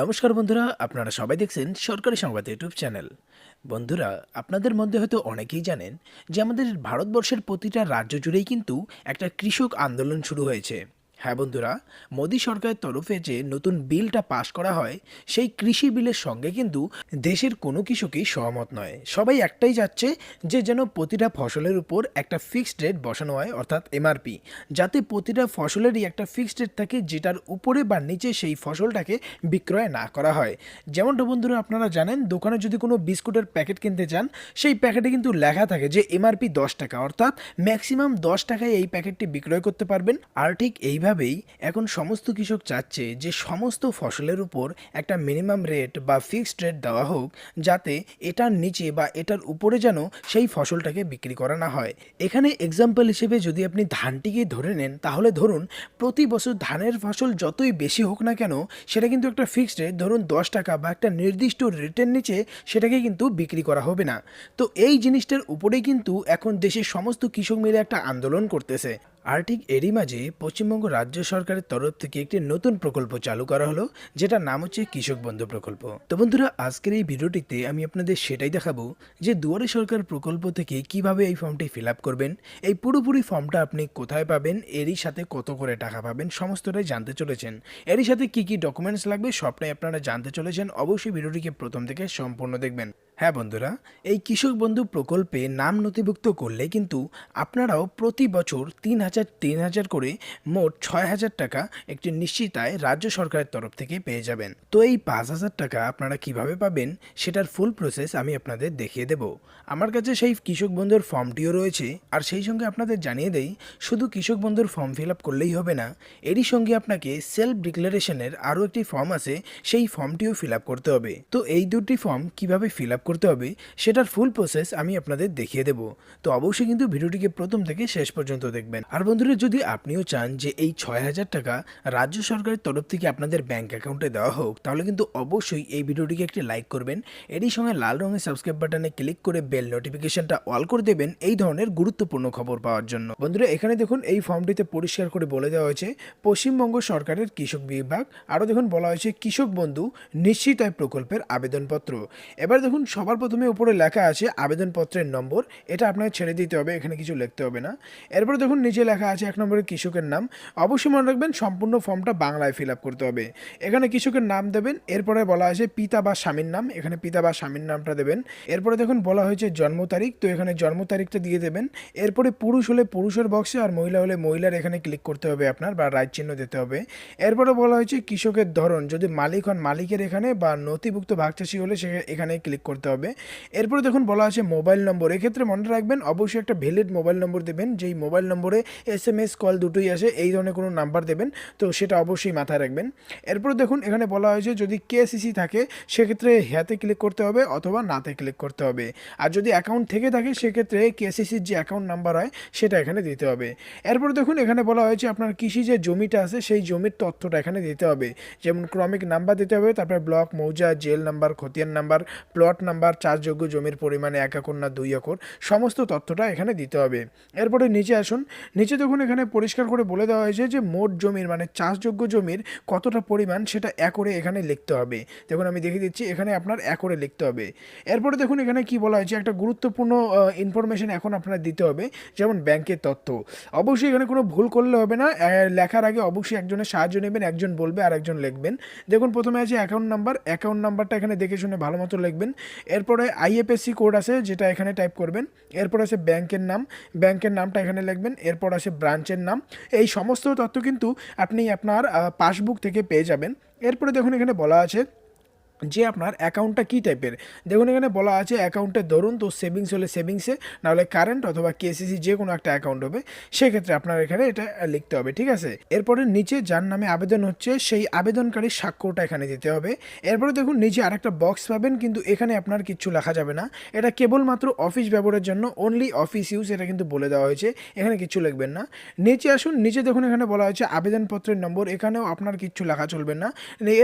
নমস্কার বন্ধুরা, আপনারা সবাই দেখছেন সরকারি সংবাদ ইউটিউব চ্যানেল। বন্ধুরা, আপনাদের মধ্যে হয়তো অনেকেই জানেন যে আমাদের ভারতবর্ষের প্রতিটা রাজ্য জুড়েই কিন্তু একটা কৃষক আন্দোলন শুরু হয়েছে। হ্যাঁ বন্ধুরা, মোদী সরকারের তরফে যে নতুন বিলটা পাশ করা হয়, সেই কৃষি বিলের সঙ্গে কিন্তু দেশের কোনো কৃষকই সহমত নয়। সবাই একটাই যাচ্ছে যে যেন প্রতিটা ফসলের উপর একটা ফিক্সড রেট বসানো হয়, অর্থাৎ এমআরপি যাতে প্রতিটা ফসলেরই একটা ফিক্সড রেট থাকে, যেটার উপরে বা নিচে সেই ফসলটাকে বিক্রয় না করা হয়। যেমনটা বন্ধুরা আপনারা জানেন, দোকানে যদি কোনো বিস্কুটের প্যাকেট কিনতে চান, সেই প্যাকেটে কিন্তু লেখা থাকে যে এমআরপি দশ টাকা, অর্থাৎ ম্যাক্সিমাম দশ টাকায় এই প্যাকেটটি বিক্রয় করতে পারবেন। আর ঠিক এইভাবেই এখন সমস্ত কৃষক চাচ্ছে যে সমস্ত ফসলের উপর একটা মিনিমাম রেট বা ফিক্সড রেট দেওয়া হোক, যাতে এটার নিচে বা এটার উপরে যেন সেই ফসলটাকে বিক্রি করা না হয়। এখানে এক্সাম্পল হিসেবে যদি আপনি ধানটিকে ধরে নেন, তাহলে ধরুন প্রতি বছর ধানের ফসল যতই বেশি হোক না কেন, সেটা কিন্তু একটা ফিক্সড রেট ধরুন দশ টাকা বা একটা নির্দিষ্ট রেটের নিচে সেটাকে কিন্তু বিক্রি করা হবে না। তো এই জিনিসটার উপরেই কিন্তু এখন দেশের সমস্ত কৃষক মিলে একটা আন্দোলন করতেছে। আর ঠিক এরই মাঝে পশ্চিমবঙ্গ রাজ্য সরকারের তরফ থেকে একটি নতুন প্রকল্প চালু করা হলো, যেটার নাম হচ্ছে কৃষক বন্ধু প্রকল্প। তো বন্ধুরা, আজকের এই ভিডিওটিতে আমি আপনাদের সেটাই দেখাবো যে দুয়ারে সরকার প্রকল্প থেকে কীভাবে এই ফর্মটি ফিল করবেন, এই পুরোপুরি ফর্মটা আপনি কোথায় পাবেন, এরই সাথে কত করে টাকা পাবেন সমস্তটাই জানতে চলেছেন। এরই সাথে কি কি ডকুমেন্টস লাগবে সবটাই আপনারা জানতে চলেছেন, অবশ্যই ভিডিওটিকে প্রথম থেকে সম্পূর্ণ দেখবেন। হ্যাঁ বন্ধুরা, এই কৃষক বন্ধু প্রকল্পে নাম নথিভুক্ত করলে কিন্তু আপনারাও প্রতি বছর তিন হাজার তিন হাজার করে মোট ছয় হাজার টাকা একটি নিশ্চিত আয় রাজ্য সরকারের তরফ থেকে পেয়ে যাবেন। তো এই পাঁচ হাজার টাকা আপনারা কীভাবে পাবেন সেটার ফুল প্রসেস আমি আপনাদের দেখিয়ে দেব। আমার কাছে সেই কৃষক বন্ধুর ফর্মটিও রয়েছে, আর সেই সঙ্গে আপনাদের জানিয়ে দেই, শুধু কৃষক বন্ধুর ফর্ম ফিল আপ করলেই হবে না, এরই সঙ্গে আপনাকে সেলফ ডিক্লারেশনের আরও একটি ফর্ম আছে, সেই ফর্মটিও ফিল আপ করতে হবে। তো এই দুটি ফর্ম কীভাবে ফিল আপ করতে হবে, সেটার ফুল প্রসেস আমি আপনাদের দেখিয়ে দেব। তো অবশ্যই কিন্তু ভিডিওটিকে প্রথম থেকে শেষ পর্যন্ত দেখবেন। আর বন্ধুরা, যদি আপনিও চান যে এই ছয় হাজার টাকা রাজ্য সরকারের তরফ থেকে আপনাদের ব্যাংক অ্যাকাউন্টে দেওয়া হোক, তাহলে কিন্তু অবশ্যই এই ভিডিওটিকে একটি লাইক করবেন। এরই সঙ্গে লাল রঙের সাবস্ক্রাইব বাটনে ক্লিক করে বেল নোটিফিকেশনটা অল করে দেবেন এই ধরনের গুরুত্বপূর্ণ খবর পাওয়ার জন্য। বন্ধুরা, এখানে দেখুন এই ফর্মটিতে পরিষ্কার করে বলে দেওয়া হয়েছে, পশ্চিমবঙ্গ সরকারের কৃষক বিভাগ। আরও দেখুন বলা হয়েছে, কৃষক বন্ধু নিশ্চিত আয় প্রকল্পের আবেদনপত্র। এবার দেখুন সবার প্রথমে উপরে লেখা আছে আবেদনপত্রের নম্বর। এটা আপনাকে ছেড়ে দিতে হবে, এখানে কিছু লিখতে হবে না। এরপরে দেখুন, নিচে লেখা আছে এক নম্বরে কৃষকের নাম। অবশ্যই মনে রাখবেন, সম্পূর্ণ ফর্মটা বাংলায় ফিল আপ করতে হবে। এখানে কৃষকের নাম দেবেন, এরপরে বলা আছে পিতা বা স্বামীর নাম, এখানে পিতা বা স্বামীর নামটা দেবেন। এরপরে দেখুন, বলা হয়েছে জন্ম তারিখ, তো এখানে জন্ম তারিখটা দিয়ে দেবেন। এরপরে পুরুষ হলে পুরুষের বক্সে আর মহিলা হলে মহিলার এখানে ক্লিক করতে হবে আপনার, বা রাইট চিহ্ন দিতে হবে। এরপরে বলা হয়েছে কৃষকের ধরন, যদি মালিক হন মালিকের এখানে, বা নথিভুক্ত ভাগচাষী হলে সে এখানে ক্লিক করতে হবে। এরপরে দেখুন বলা আছে মোবাইল নম্বর। এক্ষেত্রে মনে রাখবেন, অবশ্যই একটা ভ্যালিড মোবাইল নম্বর দেবেন। যেই মোবাইল নম্বরে এস এম এস কল দুটোই আসে, এই ধরনের কোনো নাম্বার দেবেন। তো সেটা অবশ্যই মাথায় রাখবেন। এরপর দেখুন, এখানে বলা হয়েছে যদি কেসিসি থাকে, সেক্ষেত্রে হ্যাতে ক্লিক করতে হবে অথবা নাতে ক্লিক করতে হবে। আর যদি অ্যাকাউন্ট থেকে থাকে, সেক্ষেত্রে কেসিসির যে অ্যাকাউন্ট নাম্বার হয়, সেটা এখানে দিতে হবে। এরপর দেখুন, এখানে বলা হয়েছে আপনার কৃষি যে জমিটা আছে, সেই জমির তথ্যটা এখানে দিতে হবে। যেমন ক্রমিক নাম্বার দিতে হবে, তারপর ব্লক মৌজা জেল নাম্বার খতিয়ান নাম্বার প্লট নাম্বার চাষযোগ্য জমির পরিমাণে এক একর না দুই একর, সমস্ত তথ্যটা এখানে দিতে হবে। এরপরে নিচে আসুন। নিচে দেখুন, এখানে পরিষ্কার করে বলে দেওয়া হয়েছে যে মোট জমির মানে চাষযোগ্য জমির কতটা পরিমাণ সেটা একরে এখানে লিখতে হবে। দেখুন, আমি দেখিয়ে দিচ্ছি, এখানে আপনার একরে লিখতে হবে। এরপরে দেখুন, এখানে কি বলা হয়েছে, একটা গুরুত্বপূর্ণ ইনফরমেশন এখন আপনার দিতে হবে, যেমন ব্যাংকের তথ্য। অবশ্যই এখানে কোনো ভুল করলে হবে না লেখার আগে অবশ্যই একজনের সাহায্য নেবেন, একজন বলবে আর একজন লিখবেন। দেখুন, প্রথমে আছে অ্যাকাউন্ট নাম্বার অ্যাকাউন্ট নাম্বারটা এখানে দেখে শুনে ভালো মতো লিখবেন। এরপরে আইএফএসসি কোড আছে, যেটা এখানে টাইপ করবেন। এরপর আছে ব্যাংকের নাম। ব্যাংকের নামটা এখানে লিখবেন। এরপর আছে ব্রাঞ্চের নাম। এই সমস্ত তথ্য কিন্তু আপনি আপনার পাসবুক থেকে পেয়ে যাবেন। এরপরে দেখুন এখানে বলা আছে যে আপনার অ্যাকাউন্টটা কী টাইপের দেখুন, এখানে বলা আছে অ্যাকাউন্টের ধরুন, তো সেভিংস হলে সেভিংসে নাহলে কারেন্ট অথবা কেসিসি যে কোনো একটা অ্যাকাউন্ট হবে, সেক্ষেত্রে আপনার এখানে এটা লিখতে হবে, ঠিক আছে? এরপরে নিচে যার নামে আবেদন হচ্ছে, সেই আবেদনকারীর স্বাক্ষরটা এখানে দিতে হবে। এরপরে দেখুন, নিচে আরেকটা বক্স পাবেন, কিন্তু এখানে আপনার কিচ্ছু লেখা যাবে না। এটা কেবলমাত্র অফিস ব্যবহারের জন্য অনলি অফিস ইউজ এটা কিন্তু বলে দেওয়া হয়েছে, এখানে কিচ্ছু লিখবেন না। নিচে আসুন, নিচে দেখুন, এখানে বলা হয়েছে আবেদনপত্রের নম্বর, এখানেও আপনার কিচ্ছু লেখা চলবে না।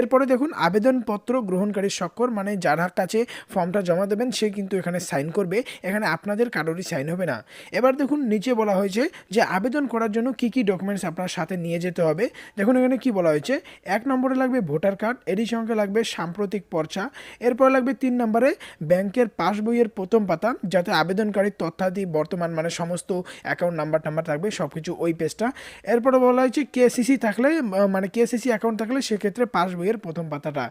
এরপরে দেখুন, আবেদনপত্র গ্রহণ গ্রহণকারীর স্বাক্ষর মানে যার কাছে ফর্মটা জমা দেবেন, সে কিন্তু এখানে সাইন করবে। এখানে আপনাদের কারোরই সাইন হবে না। এবার দেখুন, নিচে বলা হয়েছে যে আবেদন করার জন্য কি কি ডকুমেন্টস আপনার সাথে নিয়ে যেতে হবে। দেখুন, এখানে কি বলা হয়েছে? এক নম্বরে লাগবে ভোটার কার্ড, এরই সঙ্গে লাগবে সাম্প্রতিক পর্চা। এরপর লাগবে তিন নম্বরে ব্যাংকের পাসবইয়ের প্রথম পাতা, যাতে আবেদনকারীর তথ্যাদি, বর্তমান মানে সমস্ত অ্যাকাউন্ট নাম্বার টাম্বার থাকবে সব কিছু ওই পেজটা। এরপরে বলা হয়েছে কেসিসি থাকলে মানে কেসিসি অ্যাকাউন্ট থাকলে, সেক্ষেত্রে পাসবইয়ের প্রথম পাতাটা।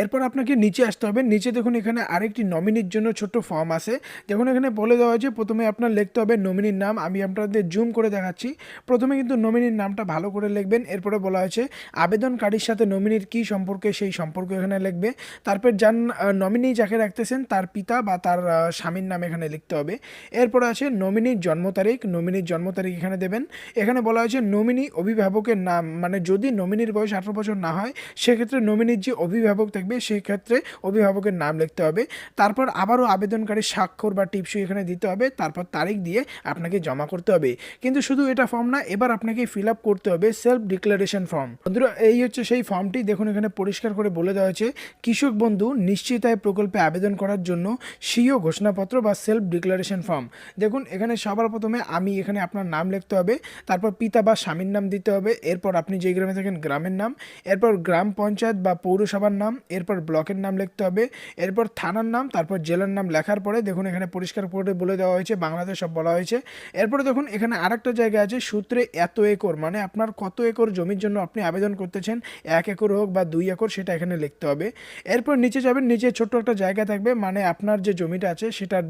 এরপর আপনাকে নিচে আসতে হবে। নিচে দেখুন এখানে আরেকটি নমিনির জন্য ছোট্ট ফর্ম আছে। দেখুন এখানে বলে দেওয়া হয়েছে, প্রথমে আপনার লিখতে হবে নমিনির নাম, আমি আপনাদের জুম করে দেখাচ্ছি। প্রথমে কিন্তু নমিনির নামটা ভালো করে লিখবেন। এরপরে বলা হয়েছে, আবেদনকারীর সাথে নমিনির কী সম্পর্কে, সেই সম্পর্ক এখানে লিখবে। তারপর যার নমিনি যাকে রাখতেছেন, তার পিতা বা তার স্বামীর নাম এখানে লিখতে হবে। এরপর আছে নমিনির জন্ম তারিখ। নমিনির জন্ম তারিখ এখানে দেবেন। এখানে বলা হয়েছে নমিনি অভিভাবকের নাম মানে যদি নমিনির বয়স আঠারো বছর না হয়, সেক্ষেত্রে নমিনির যে অভিভাবক থাকবে সেই ক্ষেত্রে অভিভাবকের নাম লিখতে হবে। তারপর আবারও আবেদনকারী স্বাক্ষর বা টিপসই এখানে দিতে হবে। তারপর তারিখ দিয়ে আপনাকে জমা করতে হবে। কিন্তু শুধু এটা ফর্ম না, এবার আপনাকে ফিল আপ করতে হবে সেলফ ডিক্লারেশন ফর্ম বন্ধুরা, এই হচ্ছে সেই ফর্মটি দেখুন, এখানে পরিষ্কার করে বলে দেওয়া হয়েছে, কৃষক বন্ধু নিশ্চিত আয় প্রকল্পে আবেদন করার জন্য সিও ঘোষণাপত্র বা সেলফ ডিক্লারেশন ফর্ম দেখুন, এখানে সবার প্রথমে আমি এখানে আপনার নাম লিখতে হবে, তারপর পিতা বা স্বামীর নাম দিতে হবে, এরপর আপনি যে গ্রামে থাকেন, গ্রামের নাম, এরপর গ্রাম পঞ্চায়েত বা পৌরসভার নাম এরপর ব্লকের নাম লিখতে হবে। এরপর থানার নাম, তারপর জেলার নাম লেখার পরে দেখুন এখানে পরিষ্কার করে বলে দেওয়া হয়েছে, বাংলাদেশ সব বলা হয়েছে। এরপরে দেখুন এখানে আরেকটা জায়গা আছে, সূত্রে এত একর মানে আপনার কত একর জমির জন্য আপনি আবেদন করতেছেন, এক একর হোক বা দুই একর সেটা এখানে লিখতে হবে। এরপর নিচে যাবেন, নিচে ছোট্ট একটা জায়গা থাকবে মানে আপনার যে জমিটা আছে সেটার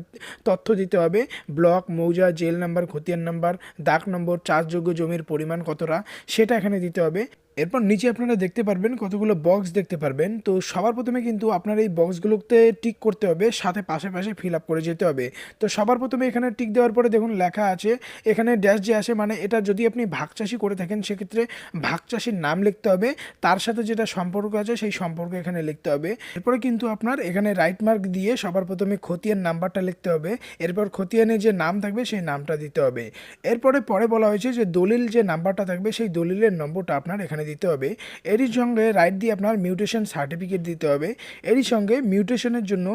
তথ্য দিতে হবে। ব্লক, মৌজা, জেল নাম্বার, খতিয়ান নাম্বার দাগ নম্বর, চাষযোগ্য জমির পরিমাণ কতটা সেটা এখানে দিতে হবে। এরপর নিচে আপনারা দেখতে পারবেন কতগুলো বক্স দেখতে পারবেন। তো সবার প্রথমে কিন্তু আপনার এই বক্সগুলোতে টিক করতে হবে, সাথে পাশে পাশে ফিল আপ করে যেতে হবে। তো সবার প্রথমে এখানে টিক দেওয়ার পরে দেখুন লেখা আছে, এখানে ড্যাশ যে আসে মানে এটা যদি আপনি ভাগ চাষি করে থাকেন, সেক্ষেত্রে ভাগ চাষির নাম লিখতে হবে, তার সাথে যেটা সম্পর্ক আছে সেই সম্পর্ক এখানে লিখতে হবে। এরপরে কিন্তু আপনার এখানে রাইট মার্ক দিয়ে সবার প্রথমে খতিয়ান নাম্বারটা লিখতে হবে, এরপর খতিয়ানে যে নাম থাকবে সেই নামটা দিতে হবে। এরপরে পরে বলা হয়েছে যে দলিল যে নাম্বারটা থাকবে সেই দলিলের নম্বরটা আপনার এখানে দিতে হবে। এরই সঙ্গে রাইট দিয়ে আপনার মিউটেশন সার্টিফিকেট দিতে হবে। এরই সঙ্গে মিউটেশনের জন্য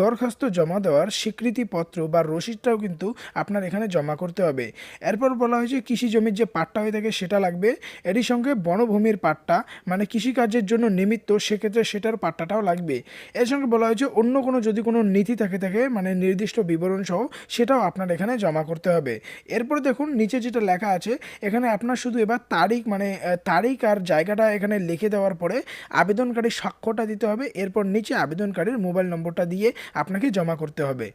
দরখাস্ত জমা দেওয়ার স্বীকৃতিপত্র বা রসিদটাও কিন্তু আপনার এখানে জমা করতে হবে। এরপর বলা হয়েছে কৃষি জমির যে পাট্টা হয়ে থাকে সেটা লাগবে। এরই সঙ্গে বনভূমির পাট্টা মানে কৃষিকার্যের জন্য নিমিত্ত, সেক্ষেত্রে সেটার পাট্টাটাও লাগবে। এর সঙ্গে বলা হয়েছে অন্য কোনো যদি কোনো নীতি থাকে থাকে মানে নির্দিষ্ট বিবরণ সহ, সেটাও আপনার এখানে জমা করতে হবে। এরপর দেখুন, নিচে যেটা লেখা আছে, এখানে আপনার শুধু এবার তারিখ মানে তারিখ আর জায়গাটা এখানে লিখে দেওয়ার পরে আবেদনকারীর সাক্ষ্যটা দিতে হবে। এরপর নিচে আবেদনকারীর মোবাইল নম্বরটা দিয়ে আপনাকে জমা করতে হবে।